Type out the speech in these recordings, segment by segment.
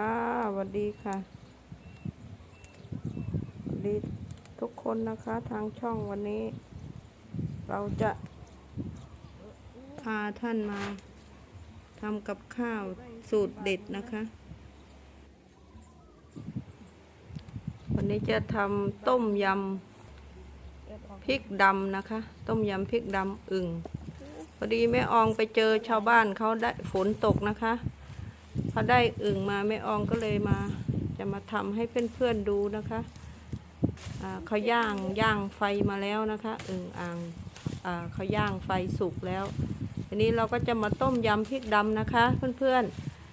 ค่ะสวัสดีค่ะสวัสดีทุกคนนะคะทางช่องวันนี้ เราจะ พาท่านมาทำกับข้าวสูตรเด็ดนะคะ วันนี้จะทำต้มยำพริกดำนะคะ ต้มยำพริกดำอึ่งพอดีแม่อองไปเจอชาวบ้านเขาได้ฝนตกนะคะ พอได้อึ่งมาแม่อองก็เลยมา จะมาทำให้เพื่อนๆดูนะคะเขาย่างย่างไฟมาแล้วนะคะอึ่งอ่างเขาย่างไฟสุกแล้วทีนี้เราก็จะมาต้มยำพริกดำนะคะเพื่อน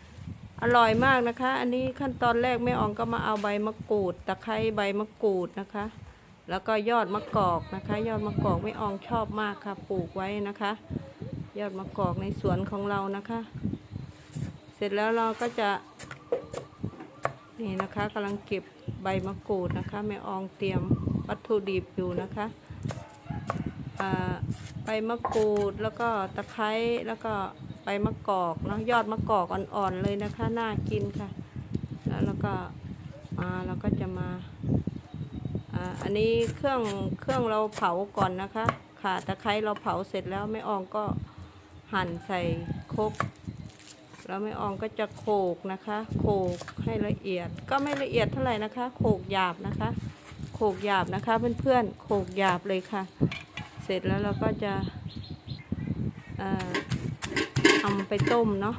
ๆอร่อยมากนะคะ อันนี้ขั้นตอนแรกแม่อองก็มาเอาใบมะกรูดตะไคร้ใบมะกรูดนะคะ แล้วก็ยอดมะกอกนะคะ ยอดมะกอกแม่อองชอบมากค่ะปลูกไว้นะคะ ยอดมะกอกในสวนของเรานะคะ ร็จแล้วเราก็จะ นี่นะคะกำลังเก็บใบมะกรูดนะคะแม่อองเตรียมวัตถุดิบอยู่นะคะอ่าใบมะกรูดแล้วก็ตะไคร้แล้วก็ใบมะกอกเนาะยอดมะกอกอ่อนๆเลยนะคะน่ากินค่ะ แล้วเราก็มาเราก็จะมาอ่าอันนี้เครื่องเครื่องเราเผาก่อนนะคะ ค่ะตะไคร้เราเผาเสร็จแล้วแม่อองก็หั่นใส่ครก แล้วแม่อองก็จะโขกนะคะ โขกให้ละเอียด ก็ไม่ละเอียดเท่าไหร่นะคะ โขกหยาบนะคะ โขกหยาบนะคะเพื่อนๆ โขกหยาบเลยค่ะ เสร็จแล้วเราก็จะเอ่อทำไปต้มเนาะ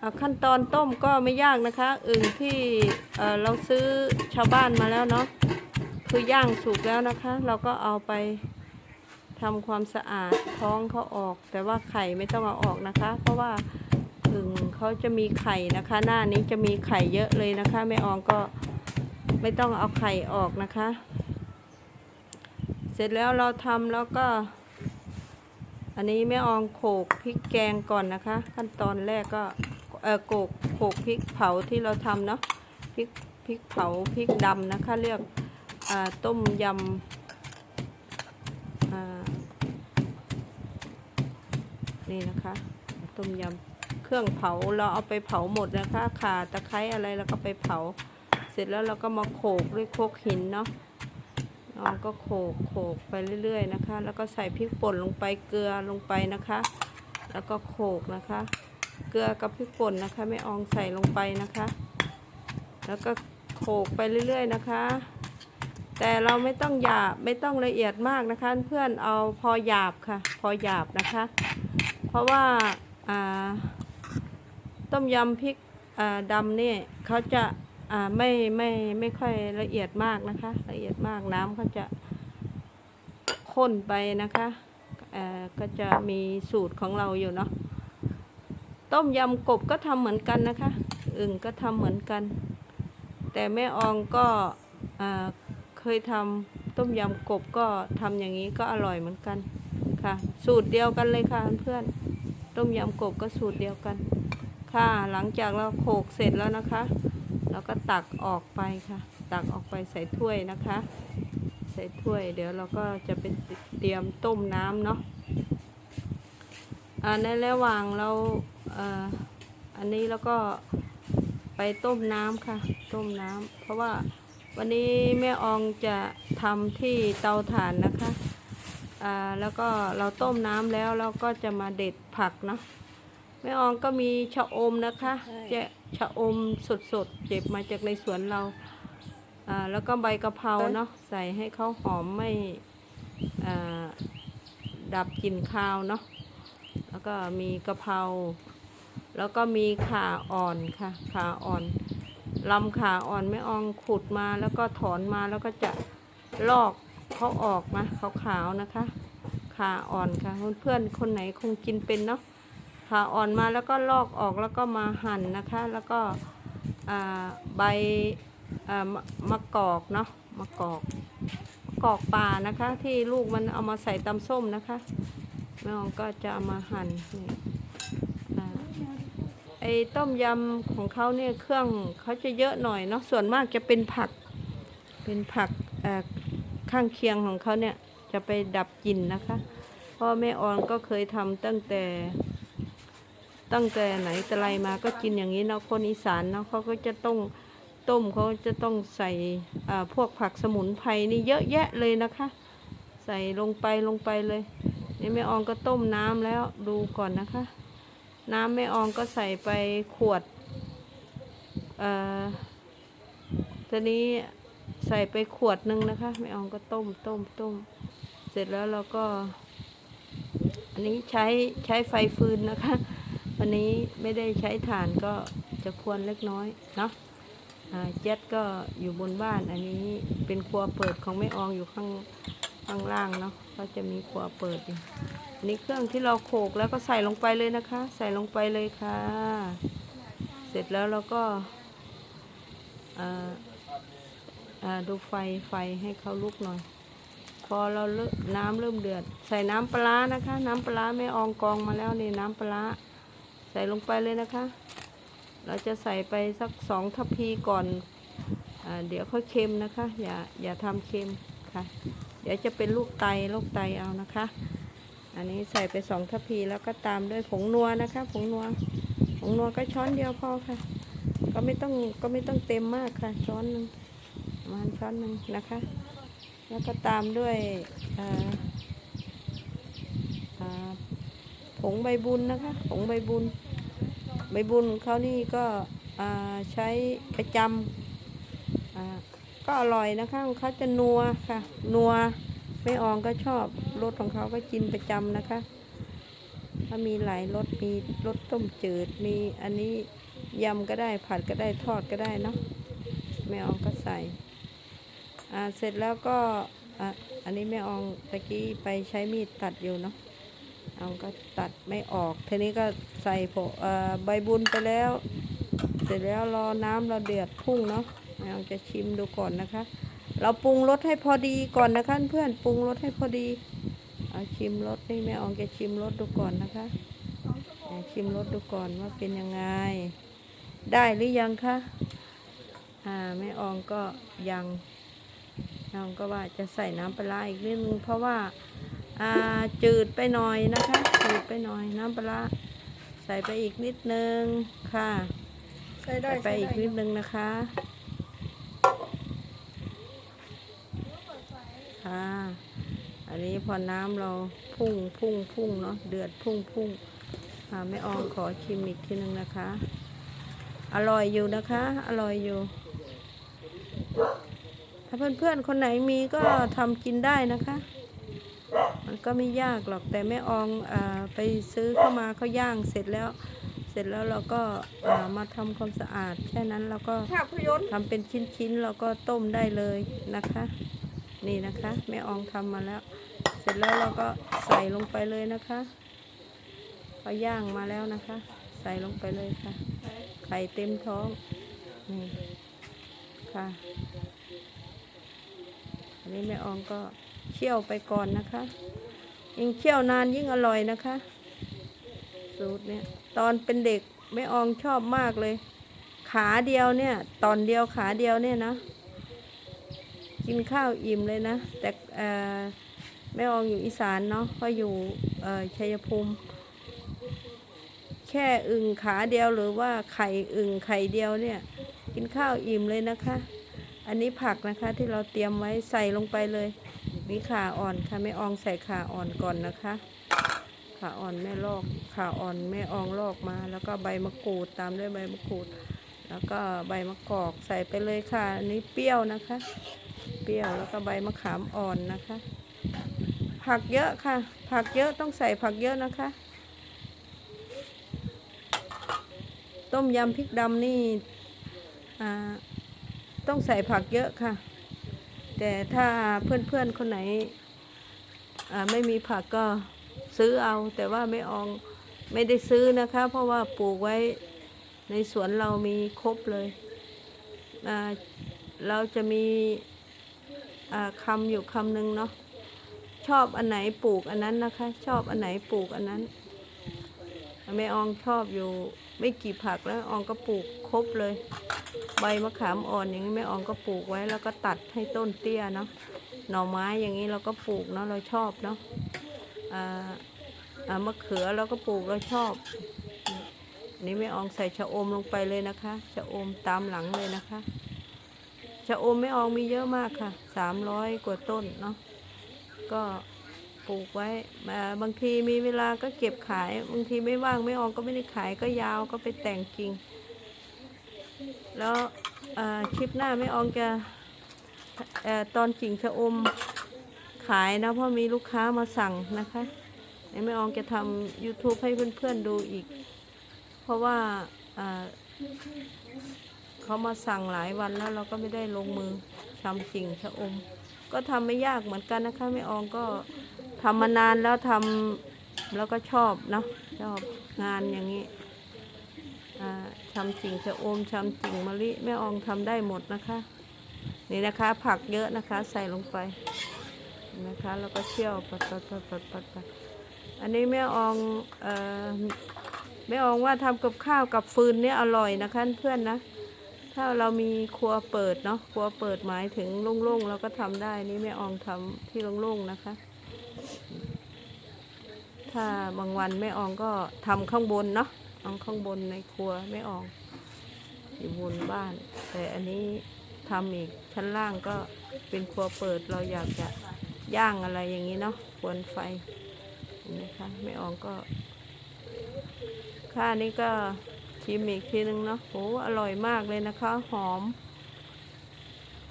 อ่าขั้นตอนต้มก็ไม่ยากนะคะ อึ่งที่เเราซื้อชาวบ้านมาแล้วเนาะคือย่างสุกแล้วนะคะ เราก็เอาไปทำความสะอาดท้องเขาออก แต่ว่าไข่ไม่ต้องเอาออกนะคะ เพราะว่า เขาจะมีไข่นะคะ หน้านี้จะมีไข่เยอะเลยนะคะแม่อองก็ไม่ต้องเอาไข่ออกนะคะ เสร็จแล้วเราทำแล้วก็ อันนี้แม่อองโขกพริกแกงก่อนนะคะ ขั้นตอนแรกก็เออโขกโขกพริกเผาที่เราทำเนาะพริกพริกเผาพริกดำนะคะ เรียกต้มยำนี่นะคะ ต้มยำ เครื่องเผาเราเอาไปเผาหมดนะคะขาตะไคร้อะไรแล้วก็ไปเผา เสร็จแล้วเราก็มาโขกด้วยโคกหินเนาะเราก็โขกโขกไปเรื่อยๆนะคะ แล้วก็ใส่พริกป่นลงไปเกลือลงไปนะคะ แล้วก็โขกนะคะ เกลือกับพริกป่นนะคะไม่อองใส่ลงไปนะคะ แล้วก็โขกไปเรื่อยๆนะคะ แต่เราไม่ต้องหยาบไม่ต้องละเอียดมากนะคะ เพื่อนเอาพอหยาบค่ะ พอหยาบนะคะ เพราะว่าอ่า ต้มยำพริกอ่าดำนี่เขาจะอ่ไม่ไม่ไม่ค่อยละเอียดมากนะคะ ละเอียดมากน้ำเขาจะข้นไปนะคะอ่อก็จะมีสูตรของเราอยู่เนาะต้มยำกบก็ทำเหมือนกันนะคะ อึ่งก็ทำเหมือนกัน แต่แม่อองก็อ่าเคยทำต้มยำกบก็ทำอย่างนี้ก็อร่อยเหมือนกันค่ะ สูตรเดียวกันเลยค่ะเพื่อนต้มยำกบก็สูตรเดียวกัน ค่ะ หลังจากเราโขกเสร็จแล้วนะคะ เราก็ตักออกไปค่ะ ตักออกไปใส่ถ้วยนะคะ ใส่ถ้วย เดี๋ยวเราก็จะไปเตรียมต้มน้ำเนาะอ่าในระหว่างเราอ่ออันนี้แล้วก็ไปต้มน้ำค่ะ ต้มน้ำเพราะว่าวันนี้แม่อองจะทำที่เตาถ่านนะคะอ่าแล้วก็เราต้มน้ำแล้วเราก็จะมาเด็ดผักเนาะ แม่อองก็มีชะอมนะคะเจะชะอมสดๆ เจ็บมาจากในสวนเราอ่าแล้วก็ใบกะเพราเนาะใส่ให้เขาหอมไม่อ่าดับกลิ่นคาวเนาะแล้วก็มีกะเพราแล้วก็มีข่าอ่อนค่ะข่าอ่อนลำข่าอ่อนแม่อองขุดมาแล้วก็ถอนมาแล้วก็จะลอกเขาออกนะขาวๆนะคะข่าอ่อนค่ะเพื่อนๆคนไหนคงกินเป็นเนาะ ผ่าอ่อนมาแล้วก็ลอกออกแล้วก็มาหั่นนะคะ แล้วก็ใบมะกอกเนาะมะกอกมะกอกป่านะคะ ที่ลูกมันเอามาใส่ตำส้มนะคะแม่อองก็จะเอามาหั่นนี่ไอ้ต้มยำของเขาเนี่ยเครื่องเขาจะเยอะหน่อยเนาะส่วนมากจะเป็นผักเป็นผักข้างเคียงของเขาเนี่ยจะไปดับกลิ่นนะคะเพราะแม่ออนก็เคยทำตั้งแต่ ตั้งแต่ไหนแต่ไรมาก็กินอย่างนี้เนาะคนอีสานเนาะเขาก็จะต้องต้มเขาจะต้องใส่พวกผักสมุนไพรนี่เยอะแยะเลยนะคะ ใส่ลงไปลงไปเลยนี่แม่อองก็ต้มน้ำแล้วดูก่อนนะคะ น้ำแม่อองก็ใส่ไปขวดเอ่อตอนนี้ใส่ไปขวดหนึ่งนะคะแม่อองก็ต้มต้มต้มเสร็จแล้วเราก็ อันนี้ใช้ใช้ไฟฟืนนะคะ วันนี้ไม่ได้ใช้ถ่านก็จะควรเล็กน้อยเนาะเจ็ดก็อยู่บนบ้านอันนี้เป็นครัวเปิดของแม่อองอยู่ข้างข้างล่างเนาะก็จะมีครัวเปิดอยู่อันนี้เครื่องที่เราโขกแล้วก็ใส่ลงไปเลยนะคะ ใส่ลงไปเลยค่ะ เสร็จแล้วเราก็ดูไฟไฟให้เขาลุกหน่อย พอเราเน้ำเริ่มเดือด ใส่น้ำปลานะคะ น้ำปลาร้าแม่อองกองมาแล้วนี่น้ำปลา ใส่ลงไปเลยนะคะ เราจะใส่ไปสักสองทัพพีก่อนอเดี๋ยวค่อยเค็มนะคะ อย่าอย่าทำเค็มค่ะ เดี๋ยวจะเป็นลูกไตลูกไตเอานะคะ อันนี้ใส่ไปสองทัพพีแล้วก็ตามด้วยผงนัวนะคะผงนัวผงนัวก็ช้อนเดียวพอค่ะ ก็ไม่ต้องก็ไม่ต้องเต็มมากค่ะ ช้อนหนึ่งประมาณช้อนหนึ่งนะคะ แล้วก็ตามด้วยอ่าอ่าผ งใบบุญนะคะผงใบบุญ ใบบุญเขานี่ก็ใช้ประจำก็อร่อยนะคะเขาจะนัวค่ะนัวไม่อองก็ชอบรสของเขาก็กินประจำนะคะถ้ามีหลายรสมีรสต้มจืดมีอันนี้ยำก็ได้ผัดก็ได้ทอดก็ได้เนาะแม่อองก็ใส่เสร็จแล้วก็อะอันนี้แม่อองตะกี้ไปใช้มีดตัดอยู่เนาะ เอาก็ตัดไม่ออกทีนี้ก็ใส่ผงใบบุญไปแล้ว เสร็จแล้วรอน้ำเราเดือดพุ่งเนาะแม่อองจะชิมดูก่อนนะคะ เราปรุงรสให้พอดีก่อนนะคะเพื่อนปรุงรสให้พอดีเอาชิมรสนี่แม่อองจะชิมรสดูก่อนนะคะชิมรสดูก่อนว่าเป็นยังไง ได้หรือยังคะอ่าแม่อองก็ยังน้องก็ว่าจะใส่น้ำปลาร้าอีกนิดนึงเพราะว่า จืดไปหน่อยนะคะจืดไปหน่อยน้ำปลาร้าใส่ไปอีกนิดนึงค่ะใส่ได้ใส่ไปอีกนิดนึงนะคะค่ะอันนี้พอน้ำเราพุ่งพุ่งพุ่งเนาะเดือดพุ่งพุ่งค่ะแม่อองขอชิมอีกทีนึงนะคะ อร่อยอยู่นะคะ อร่อยอยู่ถ้าเพื่อนๆคนไหนมีก็ทำกินได้นะคะมัน ก็ไม่ยากหรอกแต่แม่อองอาไปซื้อเข้ามาเขาย่างเสร็จแล้ว เสร็จแล้วเราก็อ่ามาทำความสะอาดแค่นั้นเราก็ภาพยนตร์ทำเป็นชิ้นๆเราก็ต้มได้เลยนะคะ นี่นะคะ แม่อองทำมาแล้ว เสร็จแล้วเราก็ใส่ลงไปเลยนะคะเขาย่างมาแล้วนะคะ ใส่ลงไปเลยค่ะไข่เต็มท้องนี่ค่ะอันนี้แม่อองก็เคี่ยวไปก่อนนะคะ ยิ่งเคี่ยวนานยิ่งอร่อยนะคะ สูตรเนี่ยตอนเป็นเด็กแม่อองชอบมากเลย ขาเดียวเนี่ย ตอนเดียวขาเดียวเนี่ยนะ กินข้าวอิ่มเลยนะ แต่เออแม่อองอยู่อีสานเนาะก็อยู่เออชัยภูมิแค่อึ่งขาเดียวหรือว่าไข่อึ่งไข่เดียวเนี่ย กินข้าวอิ่มเลยนะคะ อันนี้ผักนะคะที่เราเตรียมไว้ใส่ลงไปเลย มีขาอ่อนค่ะแม่อองใส่ขาอ่อนก่อนนะคะ ขาอ่อนแม่ลอกขาอ่อนแม่อองลอกมา แล้วก็ใบมะกรูดตามด้วยใบมะกรูด แล้วก็ใบมะกอกใส่ไปเลยค่ะอันนี้เปรี้ยวนะคะ เปรี้ยวแล้วก็ใบมะขามอ่อนนะคะ ผักเยอะค่ะ ผักเยอะต้องใส่ผักเยอะนะคะ ต้มยำพริกดำนี่อ่าต้องใส่ผักเยอะค่ะ แต่ถ้าเพื่อนๆคนไหนไม่มีผักก็ซื้อเอา แต่ว่าไม่อองไม่ได้ซื้อนะคะ เพราะว่าปลูกไว้ในสวนเรามีครบเลย เราจะมีคำอยู่คำหนึ่งเนาะชอบอันไหนปลูกอันนั้นนะคะ ชอบอันไหนปลูกอันนั้นแม่อองชอบอยู่ไม่กี่ผักแล้วอองก็ปลูกครบเลย ใบมะขามอ่อนอย่างนี้แม่อองก็ปลูกไว้ แล้วก็ตัดให้ต้นเตี้ยเนาะหน่อไม้อย่างนี้เราก็ปลูกเนาะเราชอบเนาะอ่าอ่ามะเขือเราก็ปลูกเราชอบนนี้แม่อองใส่ชะอมลงไปเลยนะคะชะอมตามหลังเลยนะคะชะอมแม่อองมีเยอะมากค่ะสามร้อยกว่าต้นเนาะก็ปลูกไว้มาบางทีมีเวลาก็เก็บขาย บางทีไม่ว่างไม่อองก็ไม่ได้ขายก็ยาวก็ไปแต่งกิ่ง แล้วคลิปหน้าไม่อองจะออตอนกิ่งชะอมขายนะเพราะมีลูกค้ามาสั่งนะคะแม่อองจะทำ YouTube ให้เพื่อนๆดูอีก เพราะว่าเขามาสั่งหลายวันแล้วเราก็ไม่ได้ลงมือทำกิ่งชะอม ก็ทำไม่ยากเหมือนกันนะคะแม่อองก็ทำมานานแล้วทำแล้วก็ชอบเนาะชอบงานอย่างนี้ อ่าชำจิ่งชะอมชำจิ่งมะลิแม่อองทำได้หมดนะคะ นี่นะคะ ผักเยอะนะคะ ใส่ลงไปนะคะ แล้วก็เคี่ยวปัดปัดปัดปัดปัดปัดอันนี้แม่อองเอ่อแม่อองว่าทำกับข้าวกับฟืนเนี่ยอร่อยนะคะเพื่อนนะ ถ้าเรามีครัวเปิดเนาะครัวเปิดหมายถึงโล่งๆเราก็ทำได้นี่แม่อองทำที่โล่งๆนะคะถ้าบางวันแม่อองก็ทำข้างบนเนาะ เอาข้างบนในครัวแม่อองอยู่บนบ้าน แต่อันนี้ทำอีกชั้นล่างก็เป็นครัวเปิดเราอยากจะย่างอะไรอย่างนี้เนาะควนไฟนไหมคะแม่อองก็ข้านี้ก็ชิมอีกทีนึงเนาะโหอร่อยมากเลยนะคะ หอม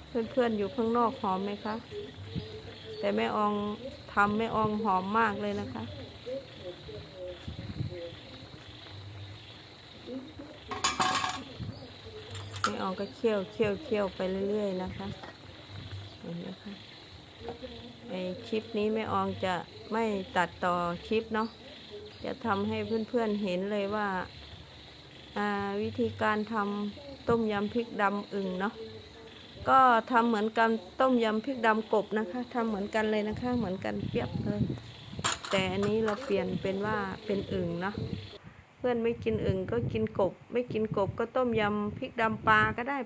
เพื่อนๆอยู่ข้างนอกหอมไหมคะ แต่แม่อองทำแม่อองหอมมากเลยนะคะ แม่อองก็เคี่ยวเคี่ยวเคี่ยวไปเรื่อยๆนะคะเห็นไหมคะไอคลิปนี้แม่อองจะไม่ตัดต่อคลิปเนาะจะทำให้เพื่อนๆเห็นเลยว่าาวิธีการทำต้มยำพริกดำอึ่งเนาะก็ทำเหมือนกันต้มยำพริกดำกบนะคะทำเหมือนกันเลยนะคะเหมือนกันเปียบเลย แต่อันนี้เราเปลี่ยนเป็นว่าเป็นอึ่งเนาะ เพื่อนไม่กินอึ่งก็กินกบ ไม่กินกบก็ต้มยำพริกดำปลาก็ได้